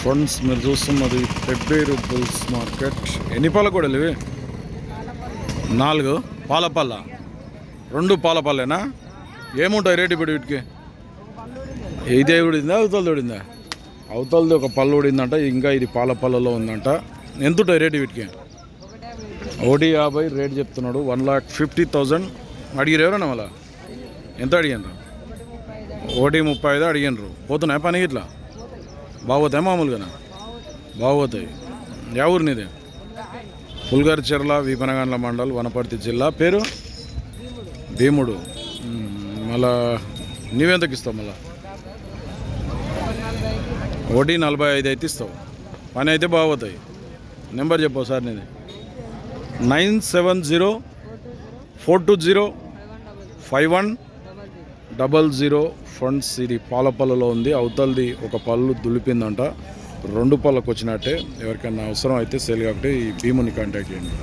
Friends మీరు చూస్తున్నది Pebbair bulls market ఎన్ని పాలకూడలు కూడా ఇవి? నాలుగు. పాలపల్ల రెండు పాలపల్లేనా ఏముంటాయి రేటు ఇప్పుడు వీటికి? ఇదే ఉడిందా అవతల ఉడిందా అవతలది ఒక పళ్ళు ఉడిందంట ఇంకా ఇది పాలపల్లలో ఉందంట. ఎంత ఉంటాయి రేటు వీటికి? ఒకటి యాభై రేట్ చెప్తున్నాడు వన్ లాక్ ఫిఫ్టీ థౌజండ్. అడిగారు ఎవరన్నా మళ్ళా? ఎంత అడిగారు ఒకటి ముప్పై ఐదు అడిగినారు పోతున్నాయి పని ఇట్లా? బాగోతాయి మామూలుగానా? బాగోతాయి. యా ఊరు నీదే? పుల్గారి చెర్ల వీపనగండ్ల మండల్ వనపర్తి జిల్లా. పేరు? భీముడు. మళ్ళా నీవెంతకి ఇస్తావు మళ్ళా? ఒకటి నలభై ఐదు అయితే ఇస్తావు. పని అయితే బాగోతాయి. నెంబర్ చెప్పు సార్ నేను nine seven zero four two zero five one double zero funds ఇది పాలపల్లలో ఉంది. అవతలది ఒక పళ్ళు దులిపిందంట. రెండు పళ్ళకు వచ్చినట్టే ఎవరికైనా అవసరం అయితే సేల్ కాబట్టి ఈ భీముని కాంటాక్ట్ చేయండి.